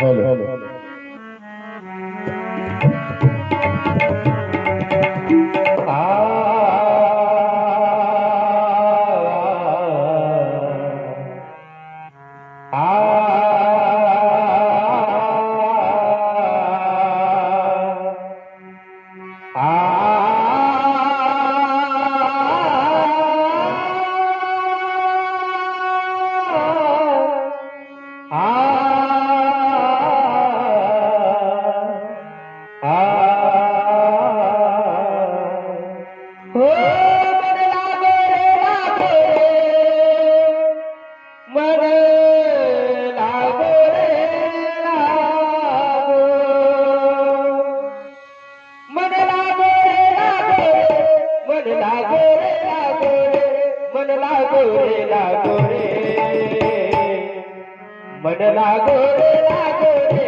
ہلو गोरे लागो रे लागो रे मन लागो रे लागो रे